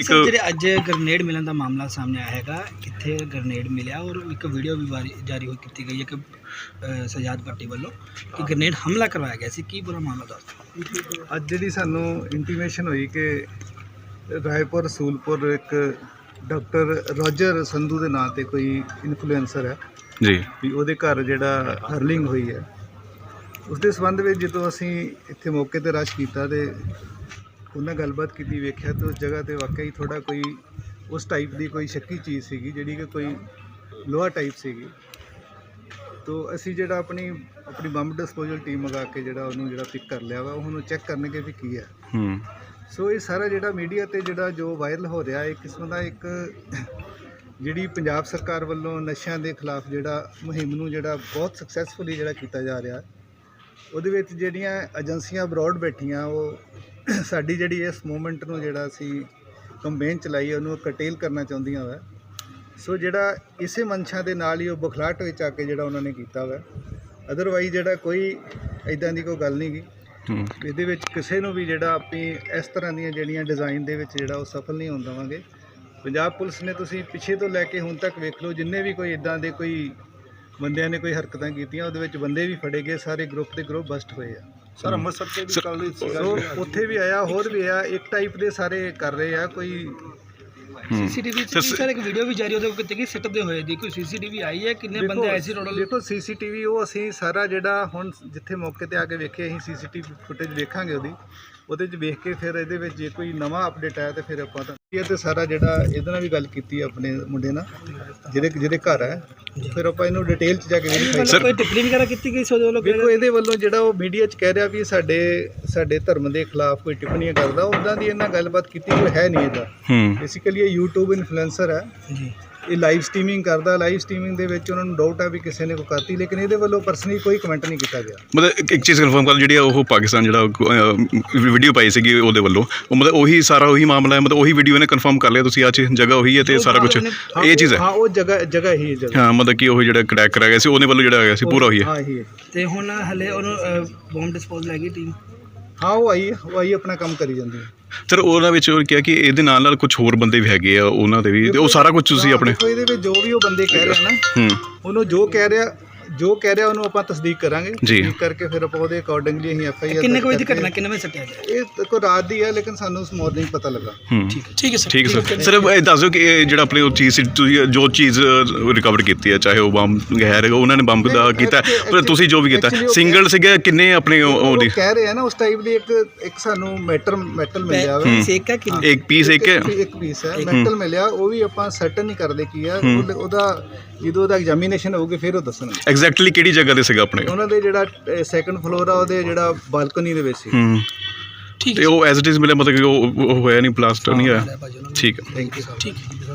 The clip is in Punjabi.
ਇੱਕ ਸਰ ਜਿਹੜੇ ਅੱਜ ਗ੍ਰਨੇਡ ਮਿਲਣ ਦਾ ਮਾਮਲਾ ਸਾਹਮਣੇ ਆਇਆ ਹੈਗਾ ਕਿੱਥੇ ਗ੍ਰਨੇਡ ਮਿਲਿਆ ਔਰ ਇੱਕ ਵੀਡੀਓ ਵੀ ਵਾਰੀ- ਜਾਰੀ ਹੋ ਕੀਤੀ ਗਈ ਹੈ ਕਿ ਅ, ਸਜਾਦ ਪੱਟੀ ਵੱਲੋਂ ਕਿ ਗ੍ਰਨੇਡ ਹਮਲਾ ਕਰਵਾਇਆ ਗਿਆ ਸੀ। ਕੀ ਪੂਰਾ ਮਾਮਲਾ ਦੱਸ ਅੱਜ ਜਿਹੜੀ ਸਾਨੂੰ ਇੰਟੀਮੇਸ਼ਨ ਹੋਈ ਕਿ ਰਾਏਪੁਰ ਸੂਲਪੁਰ ਇੱਕ ਡਾਕਟਰ ਰੋਜਰ ਸੰਧੂ ਦੇ ਨਾਂ ਤੇ ਕੋਈ ਇਨਫਲੂਐਂਸਰ ਹੈ। ਜੀ। ਵੀ ਉਹਦੇ ਘਰ ਜਿਹੜਾ ਹਰਲਿੰਗ ਹੋਈ ਹੈ। ਉਸ ਦੇ ਸੰਬੰਧ ਵਿੱਚ ਜਦੋਂ ਅਸੀਂ ਇੱਥੇ ਮੌਕੇ ਤੇ ਰਸ਼ ਕੀਤਾ ਤੇ ਉਹਨਾਂ ਗੱਲਬਾਤ ਕੀਤੀ ਵੇਖਿਆ ਤੇ ਉਸ ਜਗ੍ਹਾ ਤੇ ਵਾਕਈ ਥੋੜਾ ਕੋਈ ਉਸ ਟਾਈਪ ਦੀ ਕੋਈ ਸ਼ੱਕੀ ਚੀਜ਼ ਸੀਗੀ ਜਿਹੜੀ ਕਿ ਕੋਈ ਲੋਹਾ ਟਾਈਪ ਸੀਗੀ। ਤੋ ਅਸੀਂ ਜਿਹੜਾ ਆਪਣੀ ਆਪਣੀ ਬੰਬ ਡਿਸਪੋਜ਼ਲ ਟੀਮ ਮੰਗਾ ਕੇ ਜਿਹੜਾ ਉਹਨੂੰ ਜਿਹੜਾ ਪਿਕ ਕਰ ਲਿਆ ਵਾ ਉਹਨੂੰ ਚੈੱਕ ਕਰਨਗੇ ਵੀ ਕੀ ਹੈ। ਹੂੰ। ਸੋ ਇਹ ਸਾਰਾ ਜਿਹੜਾ ਮੀਡੀਆ ਤੇ ਜਿਹੜਾ ਜੋ ਵਾਇਰਲ ਹੋ ਰਿਹਾ ਇੱਕ ਕਿਸਮ ਦਾ ਇੱਕ ਜਿਹੜੀ ਪੰਜਾਬ ਸਰਕਾਰ ਵੱਲੋਂ ਨਸ਼ਿਆਂ ਦੇ ਖਿਲਾਫ ਜਿਹੜਾ ਮੁਹਿੰਮ ਨੂੰ ਜਿਹੜਾ ਬਹੁਤ ਸਕਸੈਸਫੁਲੀ ਜਿਹੜਾ ਕੀਤਾ ਜਾ ਰਿਹਾ ਉਹਦੇ ਵਿੱਚ ਜਿਹੜੀਆਂ ਏਜੰਸੀਆਂ ਅਬਰੋਡ ਬੈਠੀਆਂ ਉਹ ਸਾਡੀ ਜਿਹੜੀ ਇਸ ਮੂਵਮੈਂਟ ਨੂੰ ਜਿਹੜਾ ਅਸੀਂ ਕੰਪੇਨ ਚਲਾਈ ਉਹਨੂੰ ਕਟੇਲ ਕਰਨਾ ਚਾਹੁੰਦੀਆਂ ਵਾ। ਸੋ ਜਿਹੜਾ ਇਸੇ ਮਨਸ਼ਾ ਦੇ ਨਾਲ ਹੀ ਉਹ ਬਖਲਾਟ ਵਿੱਚ ਆ ਕੇ ਜਿਹੜਾ ਉਹਨਾਂ ਨੇ ਕੀਤਾ ਵਾ। ਅਦਰਵਾਈਜ਼ ਜਿਹੜਾ ਕੋਈ ਇਦਾਂ ਦੀ ਕੋਈ ਗੱਲ ਨਹੀਂ ਗੀ। ਹੂੰ। ਇਹਦੇ ਵਿੱਚ ਕਿਸੇ ਨੂੰ ਵੀ ਜਿਹੜਾ ਆਪਣੀ ਇਸ ਤਰ੍ਹਾਂ ਦੀਆਂ ਜਿਹੜੀਆਂ ਡਿਜ਼ਾਈਨ ਦੇ ਵਿੱਚ ਜਿਹੜਾ ਉਹ ਸਫਲ ਨਹੀਂ ਹੋਣ ਦੇਵਾਂਗੇ। ਪੰਜਾਬ ਪੁਲਿਸ ਨੇ ਤੁਸੀਂ ਪਿੱਛੇ ਤੋਂ ਲੈ ਕੇ ਹੁਣ ਤੱਕ ਵੇਖ ਲਓ ਜਿੰਨੇ ਵੀ ਕੋਈ ਇਦਾਂ ਦੇ ਕੋਈ ਬੰਦਿਆਂ ਨੇ ਕੋਈ ਹਰਕਤਾਂ ਕੀਤੀਆਂ ਉਹਦੇ ਵਿੱਚ ਬੰਦੇ ਵੀ ਫੜੇ ਗਏ ਸਾਰੇ ਗਰੁੱਪ ਦੇ ਗਰੁੱਪ ਬਸਟ ਹੋਏ ਆ। ਸਰ ਅੰਮ੍ਰਿਤਸਰ ਤੇ ਵੀ ਕੱਲ ਸੋ ਉੱਥੇ ਵੀ ਆਇਆ ਹੋਰ ਵੀ ਆਇਆ ਇੱਕ ਟਾਈਪ ਦੇ ਸਾਰੇ ਕਰ ਰਹੇ ਆ ਕੋਈ ਸੀਸੀਟੀਵੀ ਚ ਵੀ ਸਰ ਇੱਕ ਵੀਡੀਓ ਵੀ ਜਾਰੀ ਉਹਦੇ ਕਿਤੇ ਕਿ ਸਿੱਟਦੇ ਹੋਏ ਦੀ ਕੋਈ ਸੀਸੀਟੀਵੀ ਆਈ ਹੈ? ਕਿੰਨੇ ਬੰਦੇ ਆਏ ਸੀ ਟੋਟਲ ਦੇਖੋ ਸੀਸੀਟੀਵੀ ਉਹ ਅਸੀਂ ਸਾਰਾ ਜਿਹੜਾ ਹੁਣ ਜਿੱਥੇ ਮੌਕੇ ਤੇ ਆ ਕੇ ਵੇਖੇ ਅਸੀਂ ਸੀਸੀਟੀਵੀ ਫੁਟੇਜ ਵੇਖਾਂਗੇ ਉਹਦੀ। ਉਹਦੇ 'ਚ ਵੇਖ ਕੇ ਫਿਰ ਇਹਦੇ ਵਿੱਚ ਜੇ ਕੋਈ ਨਵਾਂ ਅਪਡੇਟ ਆਇਆ ਤੇ ਫਿਰ ਆਪਾਂ ਤਾਂ ਇਹ ਤੇ ਸਾਰਾ ਜਿਹੜਾ ਇਹਦੇ ਨਾਲ ਵੀ ਗੱਲ ਕੀਤੀ ਆਪਣੇ ਮੁੰਡੇ ਨਾਲ ਜਿਹਦੇ ਜਿਹਦੇ ਘਰ ਹੈ। ਫਿਰ ਆਪਾਂ ਇਹਨੂੰ ਡਿਟੇਲ 'ਚ ਜਾ ਕੇ ਵੈਰੀਫਾਈ ਸਰ- ਕੋਈ ਟਿੱਪਣੀ ਵਗੈਰਾ ਕੀਤੀ ਗਈ ਸੀ ਉਹਦੇ ਵੱਲੋਂ? ਵੇਖੋ ਇਹਦੇ ਵੱਲੋਂ ਜਿਹੜਾ ਉਹ ਮੀਡੀਆ 'ਚ ਕਹਿ ਰਿਹਾ ਵੀ ਸਾਡੇ ਸਾਡੇ ਧਰਮ ਦੇ ਖਿਲਾਫ ਕੋਈ ਟਿੱਪਣੀਆਂ ਕਰਦਾ ਉਦਾਂ ਦੀ ਇਹਨਾਂ ਗੱਲਬਾਤ ਕੀਤੀ ਕੋਈ ਹੈ ਨਹੀਂ ਇਹਦਾ। ਹੂੰ। ਬੇਸਿਕਲੀ ਇਹ YouTube ਇਨਫਲੂਐਂਸਰ ਹੈ। ਜੀ। ਇਹ ਲਾਈਵ ਸਟ੍ਰੀਮਿੰਗ ਕਰਦਾ ਲਾਈਵ ਸਟ੍ਰੀਮਿੰਗ ਦੇ ਵਿੱਚ ਉਹਨਾਂ ਨੂੰ ਡਾਊਟ ਆ ਵੀ ਕਿਸੇ ਨੇ ਕੋਈ ਕਰਤੀ ਲੇਕਿਨ ਇਹਦੇ ਵੱਲੋਂ ਪਰਸਨਲੀ ਕੋਈ ਕਮੈਂਟ ਨਹੀਂ ਕੀਤਾ ਗਿਆ। ਮਤਲਬ ਇੱਕ- ਇੱਕ ਚੀਜ਼ ਕਨਫਰਮ ਕਰ ਜਿਹੜੀ ਆ ਉਹ ਪਾਕਿਸਤਾਨ ਜਿਹੜਾ ਵੀਡੀਓ ਪਾਈ ਸੀਗੀ ਉਹਦੇ ਵੱਲੋਂ। ਉਹ ਮਤਲਬ ਉਹੀ ਸਾਰਾ ਉਹੀ ਮਾਮਲਾ ਹੈ ਮਤਲਬ ਉਹੀ ਵੀਡੀਓ ਨੇ ਕਨਫਰਮ ਕਰ ਲਿਆ ਤੁਸੀਂ ਆ ਚ ਜਗ੍ਹਾ ਉਹੀ ਹੈ ਤੇ ਸਾਰਾ ਕੁਝ ਹਾਂ, ਇਹ ਚੀਜ਼ ਹੈ। ਹਾਂ ਉਹ ਜਗ੍ਹਾ ਜਗ੍ਹਾ ਹੀ ਹੈ ਜਗ੍ਹਾ। ਹਾਂ ਮਤਲਬ ਕਿ ਉਹ ਜਿਹੜਾ ਕ੍ਰੈਕ ਕਰਾ ਗਿਆ ਸੀ ਉਹਦੇ ਵੱਲੋਂ ਜਿਹੜਾ ਹੈਗਾ ਸੀ ਪੂਰਾ ਉਹੀ ਹੈ। ਹਾਂ ਇਹੀ ਹੈ। ਤੇ ਹੁਣ ਹਲੇ ਉਹਨੂੰ ਬੰਬ ਡਿਸਪੋਜ਼ ਲੈ ਗਈ ਟੀਮ ਹਾਂ ਉਹ ਆਈ ਉਹ ਆਈ ਆਪਣਾ ਕੰਮ ਕਰੀ ਜਾਂਦੀ ਹੈ। ਸਰ ਉਹਨਾਂ ਵਿੱਚ ਉਹ ਕਿਹਾ ਕਿ ਇਹਦੇ ਨਾਲ ਨਾਲ ਕੁਝ ਹੋਰ ਬੰਦੇ ਵੀ ਹੈਗੇ ਆ ਉਹਨਾਂ ਦੇ ਵੀ ਤੇ ਉਹ ਸਾਰਾ ਕੁਝ ਤੁਸੀਂ ਆਪਣੇ ਦੇਖੋ ਇਹਦੇ ਵਿੱਚ ਜੋ ਵੀ ਉਹ ਬੰਦੇ ਕਹਿ ਰਹੇ ਨਾ ਹੂੰ। ਉਹਨੂੰ ਜੋ ਕਹਿ ਰਿਹਾ ਜੋ ਕਹਿ ਰਿਹਾ ਉਹਨੂੰ ਆਪਾਂ ਤਸਦੀਕ ਕਰਾਂਗੇ। ਜੀ। ਤਸਦੀਕ ਕਰਕੇ ਫਿਰ ਆਪਾਂ ਉਹਦੇ ਅਕੋਰਡਿੰਗਲੀ ਅਸੀਂ ਐਫ ਆਈ ਆਰ ਕਿੰਨੇ ਕੁ ਵਜੇ ਦੀ ਘਟਨਾ ਕਿੰਨੇ ਵਜੇ ਸੱਟਿਆ ਗਿਆ? ਇਹ ਦੇਖੋ ਰਾਤ ਦੀ ਹੈ ਲੇਕਿਨ ਸਾਨੂੰ ਉਸ ਮਾਰਨਿੰਗ ਪਤਾ ਲੱਗਾ। ਹੂੰ। ਠੀਕ ਹੈ। ਠੀਕ ਹੈ ਸਰ। ਠੀਕ ਹੈ ਸਰ। ਸਰ ਇਹ ਦੱਸ ਦਿਓ ਕਿ ਇਹ ਜਿਹੜਾ ਆਪਣੇ ਉਹ ਚੀਜ਼ ਸੀ ਤੁਸੀਂ ਜੋ ਚੀਜ਼ ਰਿਕਵਰ ਕੀਤੀ ਹੈ ਚਾਹੇ ਉਹ ਬੰਬ ਗੈਰ ਹੈਗਾ ਉਹਨਾਂ ਨੇ ਬੰਬ ਦਾ ਕੀਤਾ। ਪਰ ਤੁਸੀਂ ਜੋ ਵੀ ਕੀਤਾ Actually ਉਹ ਸਿੰਗਲ ਸੀਗਾ ਕਿੰਨੇ ਆਪਣੇ ਉਹ- ਕਹਿ ਰਹੇ ਆ ਨਾ ਉਸ ਟਾਈਪ ਦੀ ਇੱਕ ਇੱਕ ਸਾਨੂੰ ਮੈਟਰ ਮੈਟਲ ਮਿਲਿਆ ਵਾ। ਸੇਕਾ ਕਿ ਇੱਕ ਪੀਸ ਇੱਕ ਇੱਕ ਇੱਕ ਪੀਸ ਹੈ। ਮੈਟਲ ਮਿਲਿਆ ਉਹ ਵੀ ਆਪਾਂ ਸਰਟਨ ਨਹੀਂ ਕਰਦੇ ਕੀ ਆ। ਉਹ- ਉਹਦਾ ਜਦੋਂ ਉਹਦਾ ਐਗਜ਼ਾਮੀਨੇਸ਼ਨ ਹੋਊਗੀ ਫਿਰ ਉਹ ਦੱਸਣਗੇ। ਐਗਜ਼ੈਕਟਲੀ ਕਿਹੜੀ ਜਗ੍ਹਾ ਤੇ ਸੀਗਾ ਆਪਣੇ ਉਹਨਾਂ ਦੇ ਜਿਹੜਾ ਸੈਕੰਡ ਫਲੋਰ ਆ ਉਹਦੇ ਜਿਹੜਾ ਬਾਲਕਨੀ ਦੇ ਵਿੱਚ ਸੀ। ਹੂੰ। ਠੀਕ ਤੇ ਉਹ ਐਜ਼ ਇਟ ਇਜ਼ ਮਿਲਿਆ ਮਤਲਬ ਕਿ ਉਹ ਉਹ ਹੋਇਆ ਨਹੀਂ ਪਲਾਸਟਰ ਨਹੀਂ ਹੋਇਆ। ਠੀਕ ਹੈ। ਥੈਂਕ ਯੂ ਠੀਕ ਹੈ।